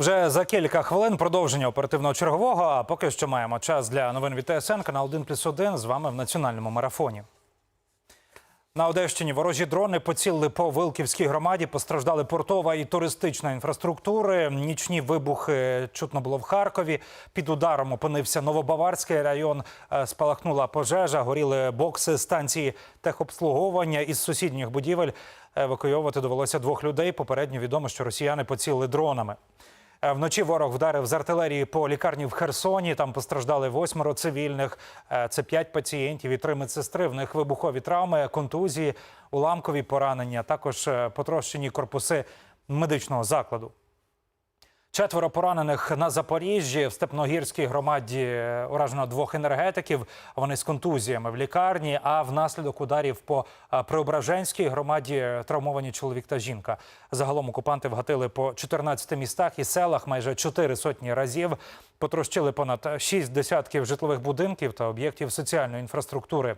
Вже за кілька хвилин продовження оперативного чергового. А поки що маємо час для новин від ТСН. Канал 1 плюс 1 з вами в національному марафоні. На Одещині ворожі дрони поцілили по Вилківській громаді. Постраждали портова і туристична інфраструктури. Нічні вибухи чутно було в Харкові. Під ударом опинився Новобаварський район. Е, Спалахнула пожежа, горіли бокси станції техобслуговування із сусідніх будівель. Евакуйовувати довелося двох людей. Попередньо відомо, що росіяни поцілили дронами. Е, Вночі ворог вдарив з артилерії по лікарні в Херсоні. Там постраждали восьмеро цивільних. Е, Це п'ять пацієнтів і три медсестри. В них вибухові травми, контузії, уламкові поранення. Також е, потрощені корпуси медичного закладу. Четверо поранених на Запоріжжі в Степногірській громаді уражено двох енергетиків. Вони з контузіями в лікарні. А внаслідок ударів по е, Преображенській громаді травмовані чоловік та жінка. Загалом окупанти вгатили по 14 містах і селах майже 4 сотні разів. Потрощили понад 6 десятків житлових будинків та об'єктів соціальної інфраструктури.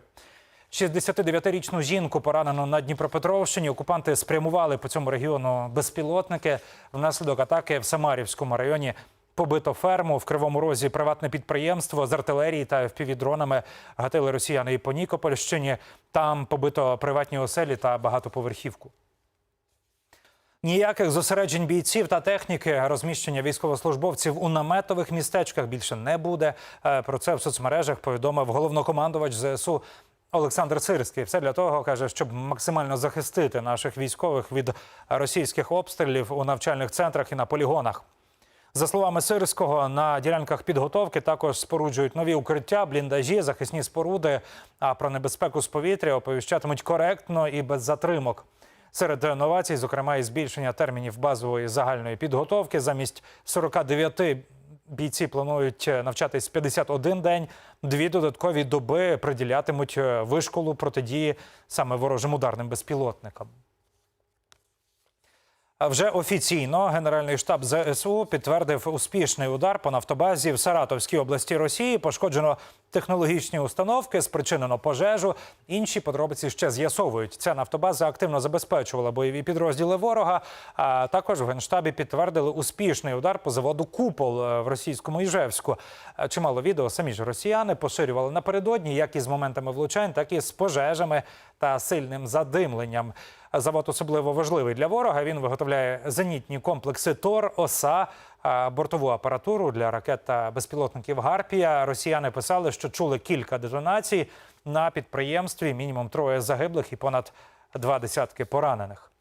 69-річну жінку поранено на Дніпропетровщині. Окупанти спрямували по цьому регіону безпілотники. Внаслідок атаки в Самарівському районі побито ферму в Кривому Розі. Приватне підприємство з артилерії та впівдронами гатили росіяни і по Нікопольщині. Там побито приватні оселі та багатоповерхівку. Ніяких зосереджень бійців та техніки розміщення військовослужбовців у наметових містечках більше не буде. Е, Про це в соцмережах повідомив головнокомандувач ЗСУ Олександр Сирський. Все для того каже, щоб максимально захистити наших військових від російських обстрілів у навчальних центрах і на полігонах. За словами Сирського, на ділянках підготовки також споруджують нові укриття, бліндажі, захисні споруди. А про небезпеку з повітря оповіщатимуть коректно і без затримок. Серед новацій, зокрема, і збільшення термінів базової загальної підготовки. Замість 49 бійці планують навчатись 51 день. Дві додаткові доби приділятимуть вишколу протидії саме ворожим ударним безпілотникам. Вже офіційно Генеральний штаб ЗСУ підтвердив успішний удар по нафтобазі в Саратовській області Росії. Пошкоджено технологічні установки, спричинено пожежу. Інші подробиці ще з'ясовують. Ця нафтобаза активно забезпечувала бойові підрозділи ворога. А також в генштабі підтвердили успішний удар по заводу Купол е, в російському Іжевську. Е, Чимало відео самі ж росіяни поширювали напередодні, як із моментами влучань, так і з пожежами та сильним задимленням. Завод особливо важливий для ворога. Він виготовляє зенітні комплекси ТОР, ОСА, бортову апаратуру для ракет та безпілотників Гарпія. Росіяни писали, що чули кілька детонацій на підприємстві. Мінімум троє загиблих і понад два десятки поранених.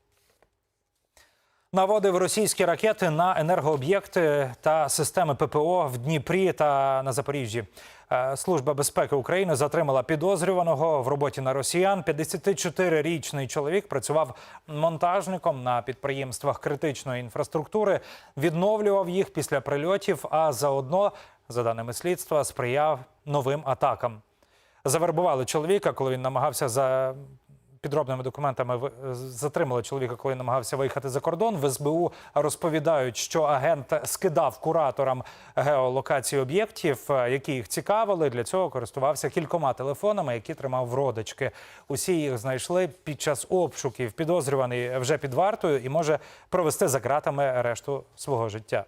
Наводив російські ракети на енергооб'єкти та системи ППО в Дніпрі та на Запоріжжі. Е, Служба безпеки України затримала підозрюваного в роботі на росіян. 54-річний чоловік працював монтажником на підприємствах критичної інфраструктури, відновлював їх після прильотів, а заодно, за даними слідства, сприяв новим атакам. Завербували чоловіка, коли він намагався за підробними документами ви- затримали чоловіка, коли намагався виїхати за кордон. В СБУ розповідають, що агент скидав кураторам геолокації об'єктів, е, які їх цікавили. Для цього користувався кількома телефонами, які тримав в родички. Усі їх знайшли під час обшуків. Підозрюваний вже під вартою і може провести за ґратами решту свого життя.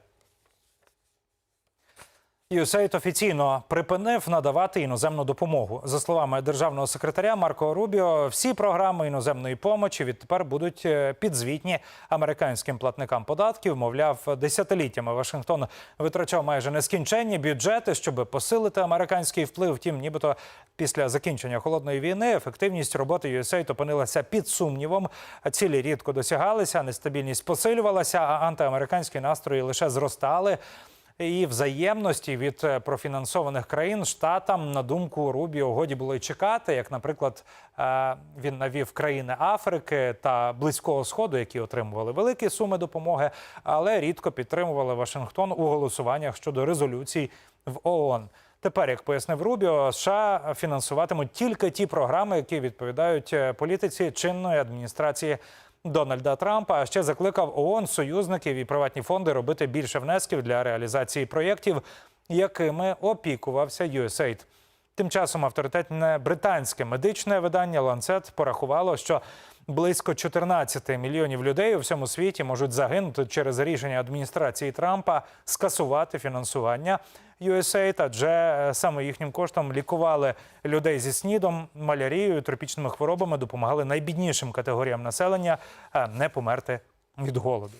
USAID офіційно припинив надавати іноземну допомогу. За словами державного секретаря Марко Рубіо, всі програми іноземної помочі відтепер будуть е, підзвітні американським платникам податків. Мовляв, десятиліттями Вашингтон витрачав майже нескінченні бюджети, щоб посилити американський вплив. Втім, нібито після закінчення холодної війни ефективність роботи USAID опинилася під сумнівом. Цілі рідко досягалися, нестабільність посилювалася, а антиамериканські настрої лише зростали і взаємності від е, профінансованих країн штатам, на думку Рубіо, годі було й чекати, як, наприклад, е, він навів країни Африки та Близького Сходу, які отримували великі суми допомоги, але рідко підтримували Вашингтон у голосуваннях щодо резолюцій в ООН. Тепер, як пояснив Рубіо, США фінансуватимуть тільки ті програми, які відповідають е, політиці чинної адміністрації Дональда Трампа. Ще закликав ООН, союзників і приватні фонди робити більше внесків для реалізації проєктів, якими опікувався USAID. Тим часом авторитетне британське медичне видання Lancet порахувало, що Близько 14 мільйонів людей у всьому світі можуть загинути через рішення адміністрації Трампа скасувати фінансування USAID, адже е, саме їхнім коштом лікували людей зі снідом, малярією, тропічними хворобами, допомагали найбіднішим категоріям населення е, не померти від голоду.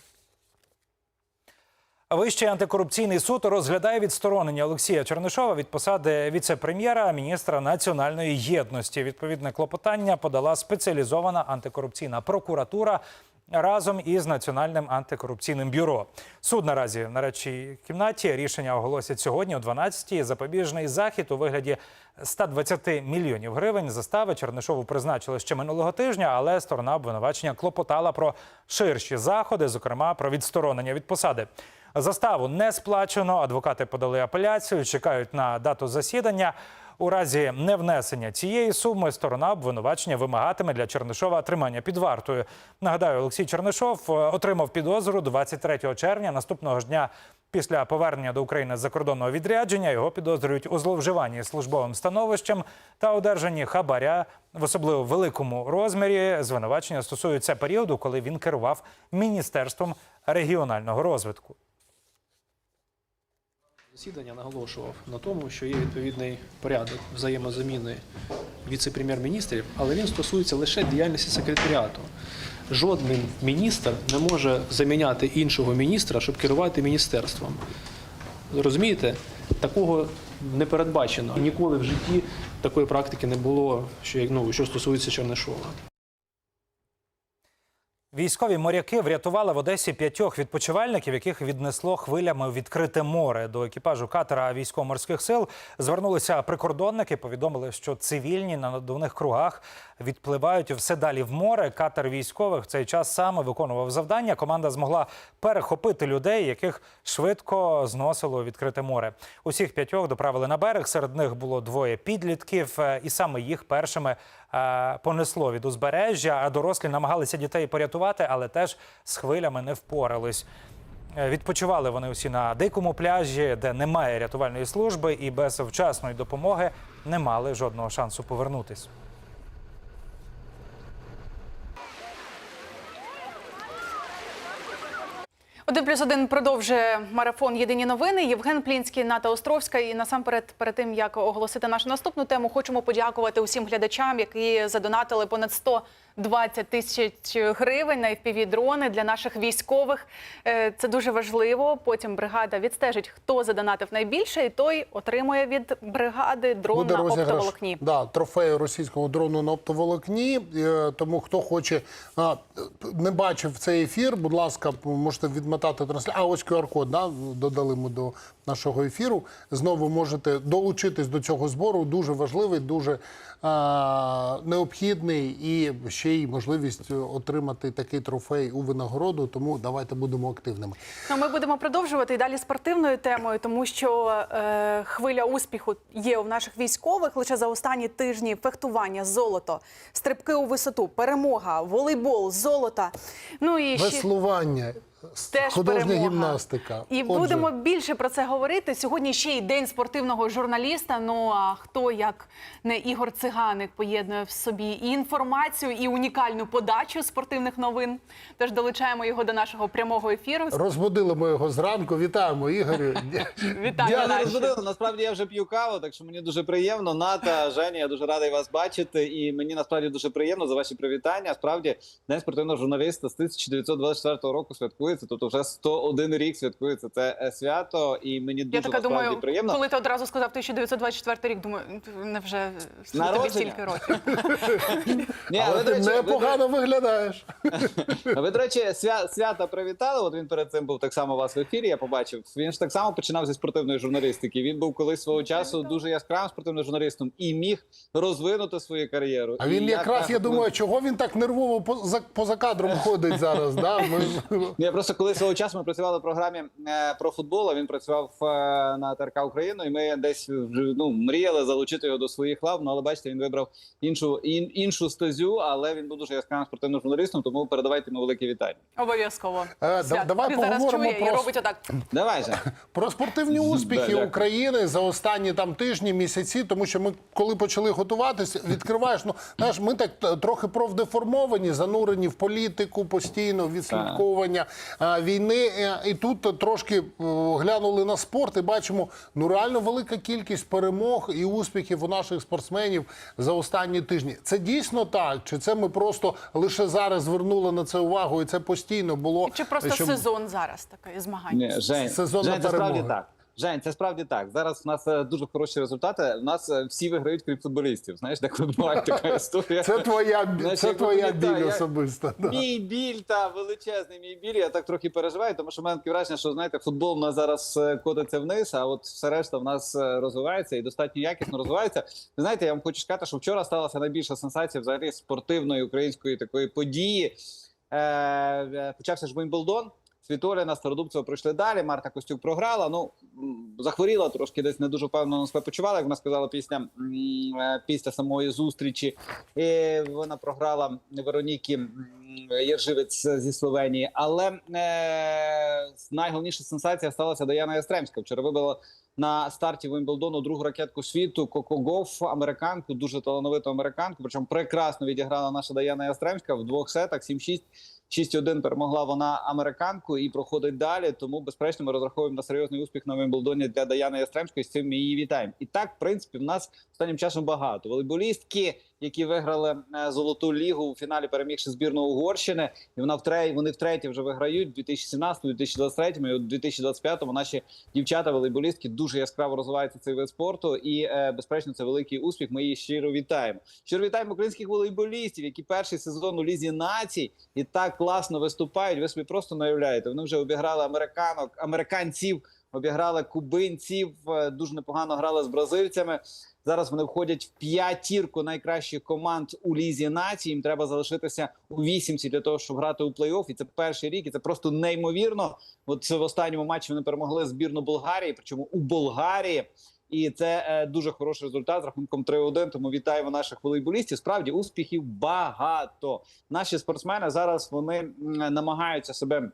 Вищий антикорупційний суд розглядає відсторонення Олексія Чернишова від посади віце-прем'єра, міністра національної єдності. Відповідне клопотання подала спеціалізована антикорупційна прокуратура разом із національним антикорупційним бюро. Суд наразі на речій кімнаті рішення оголосять сьогодні о 12-й. Запобіжний захід у вигляді 120 мільйонів гривень застави Чернишову призначили ще минулого тижня, але сторона обвинувачення клопотала про ширші заходи, зокрема про відсторонення від посади. Заставу не сплачено. Адвокати подали апеляцію, чекають на дату засідання. У разі невнесення цієї суми сторона обвинувачення вимагатиме для Чернишова тримання під вартою. Нагадаю, Олексій Чернишов е, отримав підозру 23 червня наступного ж дня. Після повернення до України з закордонного відрядження його підозрюють у зловживанні службовим становищем та одержанні хабаря в особливо великому розмірі. Звинувачення стосуються періоду, коли він керував міністерством регіонального розвитку. Засідання наголошував на тому, що є відповідний порядок взаємозаміни віце-прем'єр-міністрів, але він стосується лише діяльності секретаріату. Жоден міністр не може заміняти іншого міністра, щоб керувати міністерством. Розумієте, такого не передбачено. Ніколи в житті такої практики не було, що, ну, що стосується Чернишова. Військові моряки врятували в Одесі п'ятьох відпочивальників, яких віднесло хвилями у відкрите море. До екіпажу катера військово-морських сил звернулися прикордонники. Повідомили, що цивільні на надувних кругах відпливають все далі в море. Катер військових в цей час саме виконував завдання. Команда змогла перехопити людей, яких швидко зносило відкрите море. Усіх п'ятьох доправили на берег. Серед них було двоє підлітків, е, і саме їх першими понесло від узбережжя. А дорослі намагалися дітей порятувати, але теж з хвилями не впорались. Е, Відпочивали вони усі на дикому пляжі, де немає рятувальної служби, і без вчасної допомоги не мали жодного шансу повернутись. Один плюс один продовжує марафон Єдині новини. Євген Плінський, Ната Островська. І насамперед, перед тим як оголосити нашу наступну тему, хочемо подякувати усім глядачам, які задонатили понад 120 тисяч гривень на fpv дрони для наших військових. Е, Це дуже важливо. Потім бригада відстежить, хто задонатив найбільше, і той отримує від бригади дрон Буде на розіграш оптоволокні. да, трофею російського дрону на оптоволокні. Е, Тому хто хоче не бачив цей ефір, будь ласка, можете відмотати трансляцію. А ось QR-код да, додали ми до нашого ефіру. Знову можете долучитись до цього збору. Дуже важливий, дуже а, необхідний і ще й можливість отримати такий трофей у винагороду. Тому давайте будемо активними. Ну, ми будемо продовжувати і далі спортивною темою, тому що е, хвиля успіху є у наших військових лише за останні тижні фехтування, золото, стрибки у висоту, перемога, волейбол, золото. Ну і Веслування, теж художня перемога. гімнастика. І Отже, будемо більше про це говорити. Сьогодні ще й день спортивного журналіста. Ну а хто як не Ігор Циганик поєднує в собі і інформацію, і унікальну подачу спортивних новин. Тож долучаємо його до нашого прямого ефіру. Розбудили ми його зранку. Вітаємо, Ігорю. Вітаю Дякую. наші. Насправді я вже п'ю каву, так що мені дуже приємно. Ната, Женя, я дуже радий вас бачити. І мені насправді дуже приємно за ваші привітання. Справді, день спортивного журналіста з 1924 року святкується. Тобто вже 101 рік святкується це е, свято. І мені дуже Я така насправді думаю, приємно. коли ти одразу сказав 1924 рік, думаю, не вже тобі стільки років. Ні, Але ви, ти непогано виглядаєш. ви, до речі, свя, свята привітали. От він перед цим був так само у вас в ефірі. Я побачив. Він ж так само починав зі спортивної журналістики. Він був колись свого часу дуже яскравим спортивним журналістом і міг розвинути свою кар'єру. А він якраз, я думаю, чого він так нервово поза, кадром ходить зараз. Да? Ми... Ні, просто коли свого часу ми працювали в програмі е, про футбол, а він працював е, на ТРК Україну, і ми десь ну, мріяли залучити його до своїх лав. Ну але бачите, він вибрав іншу ін, іншу стезю, але він був дуже яскравим спортивним журналістом. Тому передавайте йому велике вітання. Обов'язково. Е, да- Свят, давай ти зараз поговоримо чує і робить отак. Давай же. Про спортивні успіхи дякую. України за останні там тижні, місяці, тому що ми, коли почали готуватися, відкриваєш. Ну знаєш, ми так трохи профдеформовані, занурені в політику постійно, відслідковування війни. Е, І тут трошки е, глянули на спорт і бачимо ну реально велика кількість перемог і успіхів у наших спортсменів за останні тижні. Це дійсно так? Чи це ми просто лише зараз звернули на це увагу, і це постійно було Чи просто щоб- сезон зараз такий змагань? Ні, Жень, Сезонна Жень, це так. Жень, це справді так. Зараз у нас е, дуже хороші результати. У нас е, всі виграють крім футболістів. Знаєш, деколи буває така історія. Це твоя, бі- Знаєш, це твоя біль я- особиста. Да. Мій біль та величезний мій біль. Я так трохи переживаю, тому що в мене таке враження, що знаєте, футбол в нас зараз е, котиться вниз, а от все решта в нас розвивається і достатньо якісно розвивається. Ви знаєте, я вам хочу сказати, що вчора сталася найбільша сенсація взагалі спортивної української такої події. Е, почався ж Вимблдон. Світоліна, Стародубцева пройшли далі. Марта Костюк програла. Ну захворіла трошки, десь не дуже впевнено себе почувала. Як вона сказала після, е, після самої зустрічі. І вона програла Вероніки м, Єрживець зі Словенії. Але е, найголовніша сенсація сталася Даяна Ястремська. Вчора вибила на старті Вимблдону другу ракетку світу Коко Гофф, американку, дуже талановиту американку. Причому прекрасно відіграла наша Даяна Ястремська в двох сетах 7-6. 6-1 перемогла вона американку і проходить далі. Тому, безперечно, ми розраховуємо на серйозний успіх на Вимблдоні для Даяни Ястремської. З цим ми її вітаємо. І так, в принципі, в нас останнім часом багато волейболістки, які виграли е, золоту лігу у фіналі, перемігши збірну Угорщини. І вона втретє, вони втретє вже виграють в 2017, 2023 і у 2025 наші дівчата волейболістки дуже яскраво розвиваються цей вид спорту. І е, безперечно, це великий успіх. Ми її щиро вітаємо. Щиро вітаємо українських волейболістів, які перший сезон у лізі націй і так класно виступають. Ви собі просто не уявляєте. Вони вже обіграли американок, американців, обіграли кубинців. е, Дуже непогано грали з бразильцями. Зараз вони входять в п'ятірку найкращих команд у лізі націй. Їм треба залишитися у вісімці для того, щоб грати у плей-офф. І це перший рік, і це просто неймовірно. От в останньому матчі вони перемогли збірну Болгарії, причому у Болгарії. І це е, дуже хороший результат з рахунком 3-1. Тому вітаємо наших волейболістів. Справді успіхів багато. Наші спортсмени зараз вони намагаються себе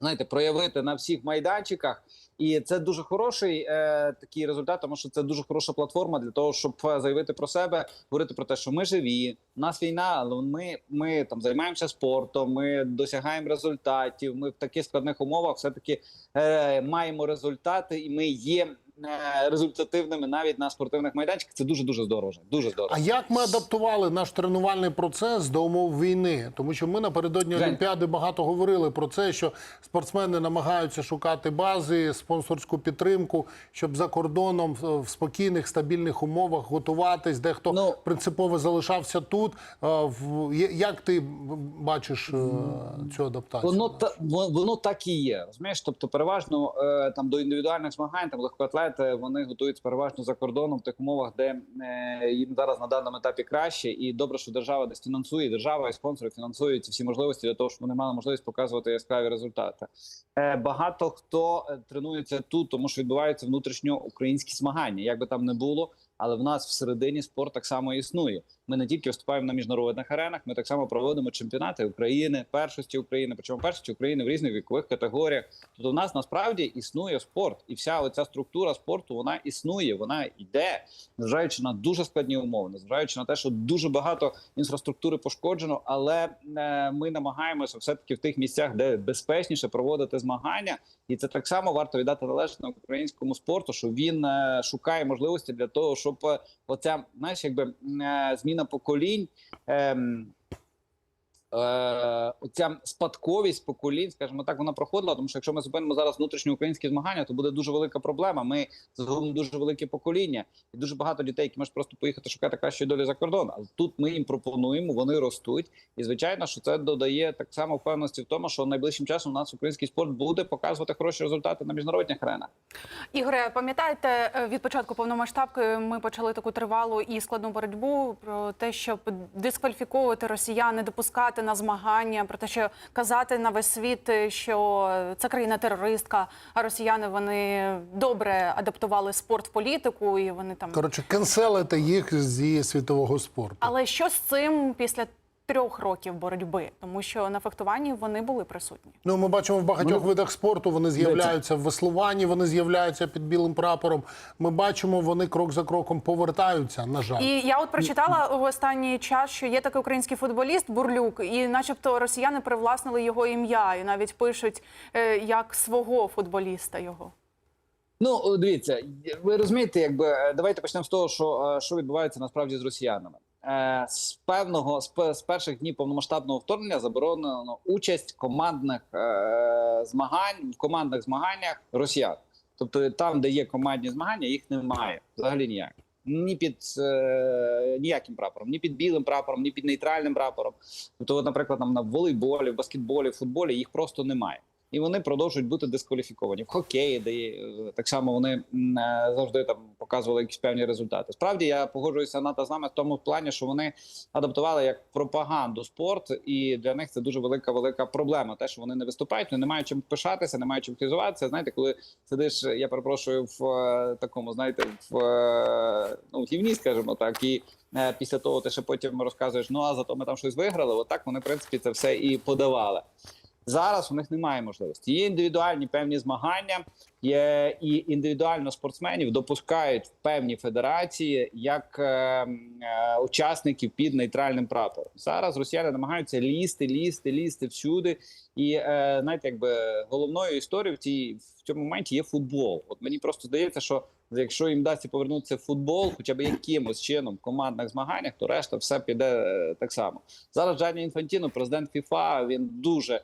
знаєте, проявити на всіх майданчиках. І це дуже хороший е, такий результат, тому що це дуже хороша платформа для того, щоб е, заявити про себе, говорити про те, що ми живі, нас війна, але ми, ми там займаємося спортом, ми досягаємо результатів. Ми в таких складних умовах все таки е, маємо результати, і ми є результативними навіть на спортивних майданчиках. Це дуже дуже здорово. Дуже здорово. А як ми адаптували наш тренувальний процес до умов війни? Тому що ми напередодні Жень. Олімпіади багато говорили про це, що спортсмени намагаються шукати бази, спонсорську підтримку, щоб за кордоном в спокійних, стабільних умовах готуватись. Дехто Ну, принципово залишався тут. Як ти бачиш е, цю адаптацію? Воно та воно так і є. Розумієш? Тобто, переважно е, там до індивідуальних змагань там легкоатлети вони готуються переважно за кордоном в тих умовах, де е, їм зараз на даному етапі краще, і добре, що держава десь фінансує. Держава і спонсори фінансують всі можливості для того, щоб вони мали можливість показувати яскраві результати. Е, багато хто е, тренується тут, тому що відбуваються внутрішньоукраїнські змагання, як би там не було. Але в нас всередині спорт так само існує. Ми не тільки виступаємо на міжнародних аренах, ми так само проводимо чемпіонати України, першості України, причому першості України в різних вікових категоріях. Тобто, в нас насправді існує спорт, і вся оця структура спорту вона існує, вона йде, незважаючи на дуже складні умови, незважаючи на те, що дуже багато інфраструктури пошкоджено, але е, ми намагаємося все таки в тих місцях, де безпечніше проводити змагання, і це так само варто віддати належне українському спорту, що він е, шукає можливості для того, щоб е, оця знаєш, якби зміна поколінь. ем, Е, оця спадковість поколінь, скажімо так, вона проходила. Тому що якщо ми зупинимо зараз внутрішньоукраїнські змагання, то буде дуже велика проблема. Ми загубимо дуже велике покоління, і дуже багато дітей, які можуть просто поїхати шукати кращої долі за кордон. Але тут ми їм пропонуємо, вони ростуть. І звичайно, що це додає так само впевненості в тому, що найближчим часом у нас український спорт буде показувати хороші результати на міжнародних аренах. Ігоре, пам'ятаєте, е, від початку повномасштабки ми почали таку тривалу і складну боротьбу про те, щоб дискваліфіковувати росіян, не допускати на змагання, про те, що казати на весь світ, е, що це країна терористка, а росіяни вони добре адаптували спорт в політику, і вони там. Коротше, канцелити їх зі світового спорту. Але що з цим після трьох років боротьби? Тому що на фехтуванні вони були присутні. Ну, ми бачимо в багатьох видах спорту. Вони з'являються в веслуванні, вони з'являються під білим прапором. Ми бачимо, вони крок за кроком повертаються. На жаль, І я от прочитала в останній час, що є такий український футболіст Бурлюк, і, начебто, росіяни привласнили його ім'я, і навіть пишуть е, як свого футболіста його. Ну, дивіться, ви розумієте, якби е, давайте почнемо з того, що, е, що відбувається насправді з росіянами. Е, З певного з, перших днів повномасштабного вторгнення заборонено участь командних е, змагань в командних змаганнях росіян. Тобто там, де є командні змагання, їх немає взагалі ніяк. Ні під е, ніяким прапором, ні під білим прапором, ні під нейтральним прапором. Тобто, от, наприклад, там на волейболі, баскетболі, футболі їх просто немає. І вони продовжують бути дискваліфіковані в хокеї, де е, так само вони е, завжди там показували якісь певні результати. Справді я погоджуюся НАТО з нами в тому плані, що вони адаптували як пропаганду спорт, і для них це дуже велика велика проблема. Те, що вони не виступають, вони не мають чим пишатися, не мають чим хизуватися. Знаєте, коли сидиш, я перепрошую в е, такому, знаєте, в ну гівні, скажімо так, і після того ти ще потім розказуєш, ну а зато ми там щось виграли. Отак вони в принципі це все і подавали. Зараз у них немає можливості. Є індивідуальні певні змагання, є і індивідуально спортсменів допускають в певні федерації як е, е, учасників під нейтральним прапором. Зараз росіяни намагаються лізти, лізти, лізти всюди. І е, знаєте, якби головною історією в цій в цьому моменті є футбол. От мені просто здається, що якщо їм вдасться повернутися в футбол, хоча б якимось чином в командних змаганнях, то решта все піде е, так само. Зараз Джані Інфантіно, президент ФІФА, він дуже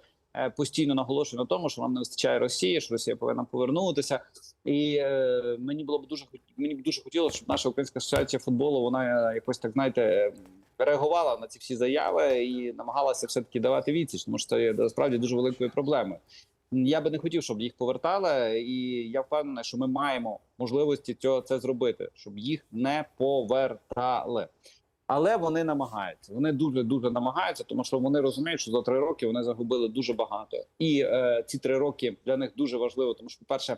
постійно наголошує на тому, що нам не вистачає Росії, що Росія повинна повернутися. І е, мені було б дуже мені б дуже хотілося, щоб наша українська асоціація футболу вона е, якось так знаєте. е, Реагувала на ці всі заяви і намагалася все таки давати відсіч, тому що це є насправді дуже великою проблемою. Я би не хотів, щоб їх повертали, і я впевнений, що ми маємо можливості цього це зробити, щоб їх не повертали. Але вони намагаються. Вони дуже дуже намагаються, тому що вони розуміють, що за три роки вони загубили дуже багато, і е, ці три роки для них дуже важливо, тому що, по перше,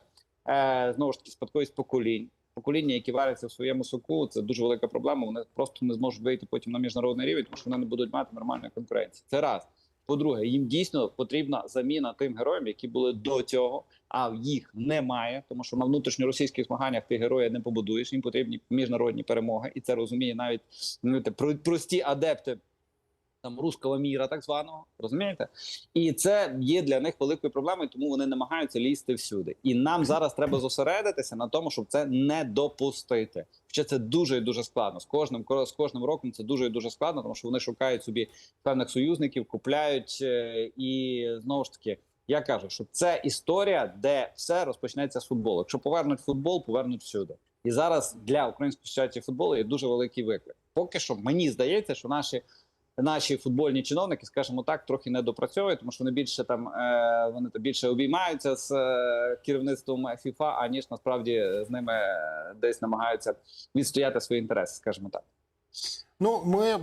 е, знову ж таки спадковість поколінь. Покоління, які варяться в своєму соку, це дуже велика проблема. Вони просто не зможуть вийти потім на міжнародний рівень, тому що вони не будуть мати нормальної конкуренції. Це раз. По-друге, їм дійсно потрібна заміна тим героям, які були до цього, а їх немає, тому що на внутрішньоросійських змаганнях ти героя не побудуєш. Їм потрібні міжнародні перемоги, і це розуміє навіть ну, про- прості адепти там руського міра, так званого, розумієте? І це є для них великою проблемою, тому вони намагаються лізти всюди. І нам зараз треба зосередитися на тому, щоб це не допустити. Хоча це дуже і дуже складно. З кожним з кожним роком це дуже і дуже складно, тому що вони шукають собі певних союзників, купляють е, і знову ж таки. Я кажу, що це історія, де все розпочнеться з футболу. Якщо повернуть футбол, повернуть всюди. І зараз для української асоціації футболу є дуже великий виклик. Поки що мені здається, що наші наші футбольні чиновники, скажімо так, трохи не допрацьовують, тому що вони більше там е, вони то більше обіймаються з е, керівництвом ФІФА, аніж насправді з ними е, десь намагаються відстояти свої інтереси, скажімо так. Ну, ми е,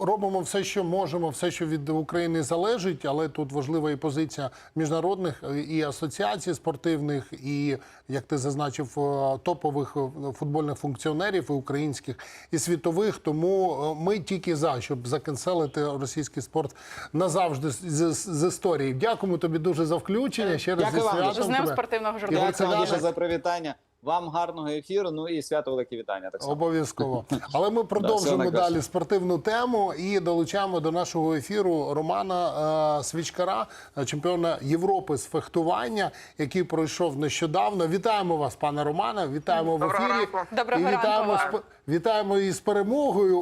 робимо все, що можемо, все, що від України залежить, але тут важлива і позиція міжнародних е, і асоціацій спортивних, і як ти зазначив, е, топових футбольних функціонерів і українських і світових. Тому ми тільки за, щоб заканцелити російський спорт назавжди з, з, історії. Дякуємо тобі дуже за включення. Ще раз Дякую зі святом З тебе. спортивного Ігор. Дякую вам дуже за привітання. Вам гарного ефіру. Ну і свято велике вітання. Так само. Обов'язково. Але ми продовжимо далі спортивну тему і долучаємо до нашого ефіру Романа е, Свічкара, е, чемпіона Європи з фехтування, який пройшов нещодавно. Вітаємо вас, пане Романе. Вітаємо в ефірі. Доброго ранку вітаємо з Вітаємо із перемогою.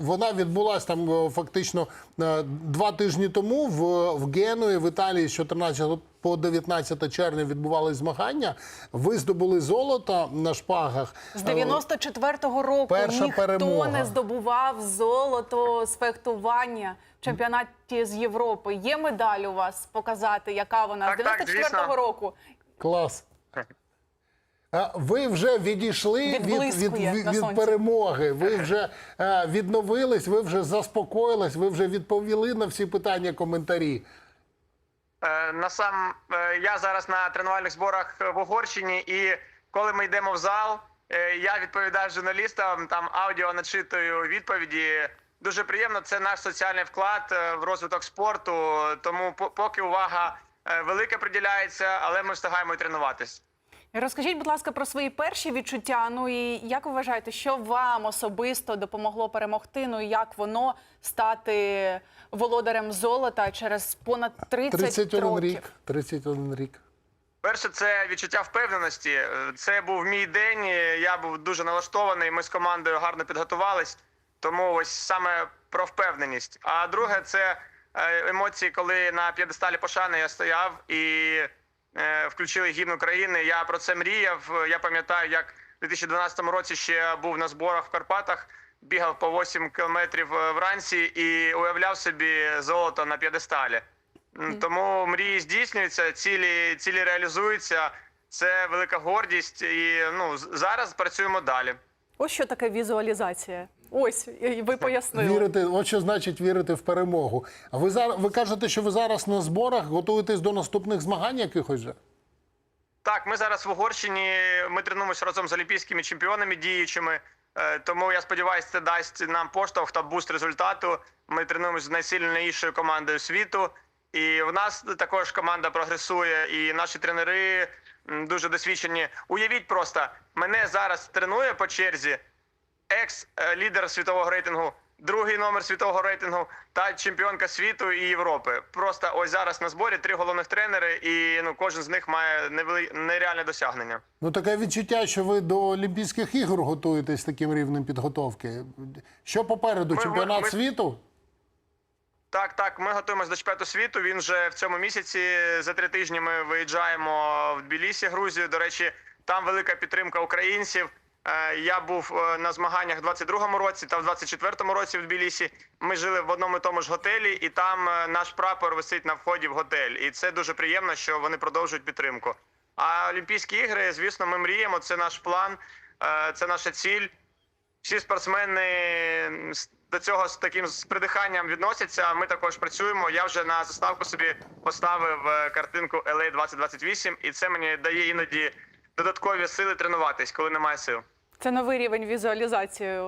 Вона відбулася там е, фактично е, два тижні тому в, в Генуї в Італії з 14 по 19 червня відбувалися змагання. Ви здобули золото на шпагах. З 94-го року Перша ніхто перемога. не здобував золото з фехтування в чемпіонаті з Європи. Є медаль у вас показати, яка вона Так, з 94-го звісно. року. Клас. Ви вже відійшли від, від, Відблискує від, від перемоги. Ви вже е, відновились, ви вже заспокоїлись, ви вже відповіли на всі питання, коментарі. Е, Насам е, я зараз на тренувальних зборах в Угорщині, і коли ми йдемо в зал, я відповідаю журналістам, там аудіо начитую відповіді. Дуже приємно. Це наш соціальний вклад в розвиток спорту. Тому поки увага велика приділяється, але ми встигаємо і тренуватись. Розкажіть, будь ласка, про свої перші відчуття. Ну і як ви вважаєте, що вам особисто допомогло перемогти? Ну і як воно стати володарем золота через понад 30 31 років? рік. 31 рік. Перше, це відчуття впевненості. Це був мій день. Я був дуже налаштований. Ми з командою гарно підготувались. Тому ось саме про впевненість. А друге, це е, емоції, коли на п'єдесталі пошани я стояв і включили гімн України. Я про це мріяв. Я пам'ятаю, як у 2012 році ще був на зборах в Карпатах. Бігав по 8 кілометрів е, вранці і уявляв собі золото на п'єдесталі. Тому мрії здійснюються, цілі, цілі реалізуються. Це велика гордість, і ну зараз працюємо далі. Ось що таке візуалізація. Ось і ви пояснили. Вірити, от що значить вірити в перемогу. А ви зараз ви кажете, що ви зараз на зборах готуєтесь до наступних змагань якихось же? Так, ми зараз в Угорщині. Ми тренуємося разом з олімпійськими чемпіонами діючими. Е, Тому я сподіваюся, це дасть нам поштовх та буст результату. Ми тренуємося з найсильнішою командою світу. І в нас також команда прогресує, і наші тренери дуже досвідчені. Уявіть просто, мене зараз тренує по черзі екс-лідер світового рейтингу, другий номер світового рейтингу та чемпіонка світу і Європи. Просто ось зараз на зборі три головних тренери, і ну кожен з них має невели... нереальне досягнення. Ну таке відчуття, що ви до Олімпійських ігор готуєтесь таким рівнем підготовки. Що попереду? Ми- Чемпіонат ми- світу? Так, так, ми готуємося до чемпіонату світу. Він вже в цьому місяці за три тижні ми виїжджаємо в Тбілісі, Грузію. До речі, там велика підтримка українців. Е, Я був е, на змаганнях в 22-му році та в 24-му році в Тбілісі. Ми жили в одному і тому ж готелі, і там е, наш прапор висить на вході в готель. І це дуже приємно, що вони продовжують підтримку. А Олімпійські ігри, звісно, ми мріємо. Це наш план, це наша ціль всі спортсмени до цього з таким з придиханням відносяться. Ми також працюємо. Я вже на заставку собі поставив картинку LA 2028, і це мені дає іноді додаткові сили тренуватись, коли немає сил. Це новий рівень візуалізації.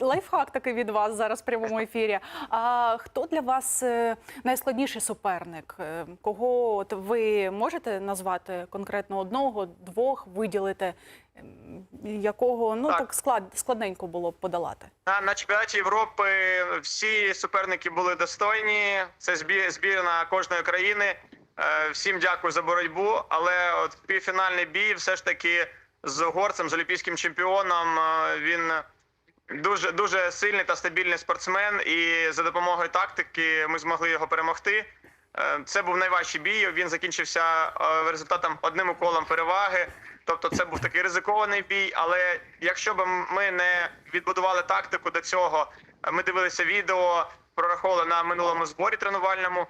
Лайфхак такий від вас зараз в прямому ефірі. А хто для вас е, найскладніший суперник? Е, Кого от ви можете назвати конкретно одного, двох, виділити, якого ну Так. так склад складненько було подолати? На, на чемпіонаті Європи всі суперники були достойні. Це збір, збірна кожної країни. Е, Всім дякую за боротьбу. Але от півфінальний бій все ж таки з угорцем, з олімпійським чемпіоном. е, Він дуже дуже сильний та стабільний спортсмен. І за допомогою тактики ми змогли його перемогти. Е, Це був найважчий бій. Він закінчився е, результатом одним уколом переваги. Тобто, це був такий ризикований бій. Але якщо б ми не відбудували тактику до цього, ми дивилися відео, прораховували на минулому зборі тренувальному.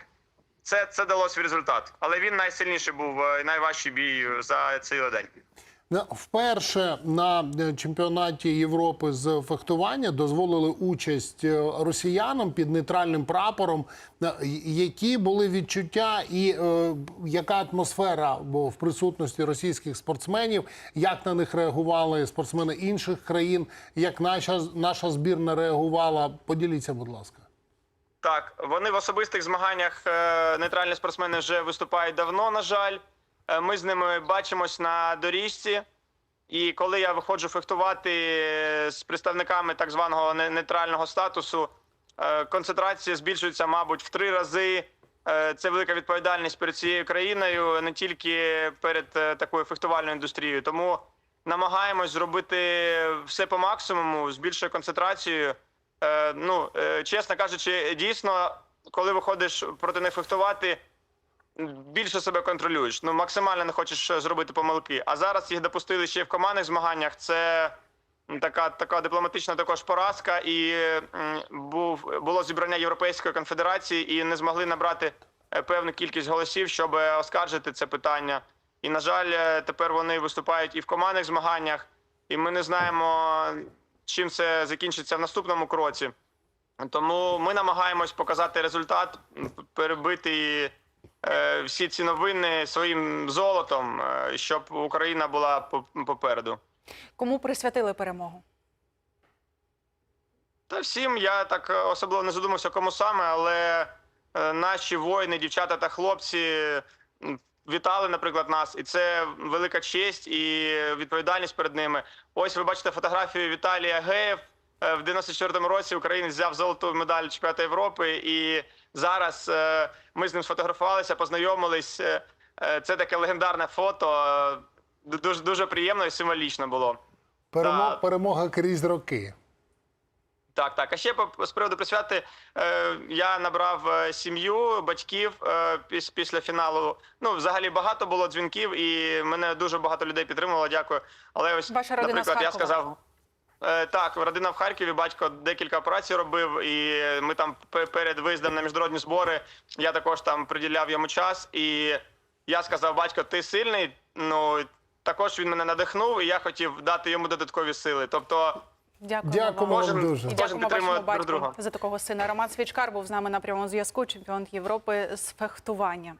Це, це дало свій результат. Але він найсильніший був, найважчий бій за цей день. Вперше на е, чемпіонаті Європи з фехтування дозволили участь е, росіянам під нейтральним прапором. Е, Які були відчуття і е, яка атмосфера в присутності російських спортсменів? Як на них реагували спортсмени інших країн? Як наша наша збірна реагувала? Поділіться, будь ласка. Так, вони в особистих змаганнях нейтральні спортсмени вже виступають давно, на жаль. Е, Ми з ними бачимось на доріжці. І коли я виходжу фехтувати з представниками так званого нейтрального статусу, е, концентрація збільшується, мабуть, в три рази. Е, Це велика відповідальність перед цією країною, не тільки перед такою фехтувальною індустрією. Тому намагаємось зробити все по максимуму з більшою концентрацією. Ну, чесно кажучи, дійсно, коли виходиш проти них фехтувати, більше себе контролюєш. Ну, максимально не хочеш е, зробити помилки. А зараз їх допустили ще й в командних змаганнях. Це така, така дипломатична також поразка. І був, було зібрання Європейської конфедерації і не змогли набрати е, певну кількість голосів, щоб е, оскаржити це питання. І, на жаль, тепер вони виступають і в командних змаганнях, і ми не знаємо, чим це закінчиться в наступному кроці. Тому ми намагаємось показати результат, перебити всі ці новини своїм золотом, е, щоб Україна була попереду. Кому присвятили перемогу? Та всім я так е, особливо не задумався, кому саме, але е, наші воїни, дівчата та хлопці вітали, наприклад, нас, і це велика честь і відповідальність перед ними. Ось ви бачите фотографію Віталія Геєв. Е, В 94-му році українець взяв золоту медаль чемпіонату Європи, і зараз е, ми з ним сфотографувалися, познайомились. Е, е, Це таке легендарне фото. Дуже дуже приємно і символічно було. Перемо- Так. Перемога крізь роки. Так, так. А ще по- з приводу присвяти я набрав сім'ю, батьків після фіналу. Ну, взагалі багато було дзвінків, і мене дуже багато людей підтримувало. Дякую. Але ось, Ваша наприклад, я сказав. Е, так, родина в Харкові, батько декілька операцій робив, і ми там перед виїздом на міжнародні збори я також там приділяв йому час. І я сказав: батько, ти сильний. Ну також він мене надихнув, і я хотів дати йому додаткові сили. Тобто. Дякуємо, Дякуємо вам. вам дуже. І Кожен дякуємо вашому друг друга. за такого сина. Роман Свічкар був з нами на прямому зв'язку, чемпіон Європи з фехтування.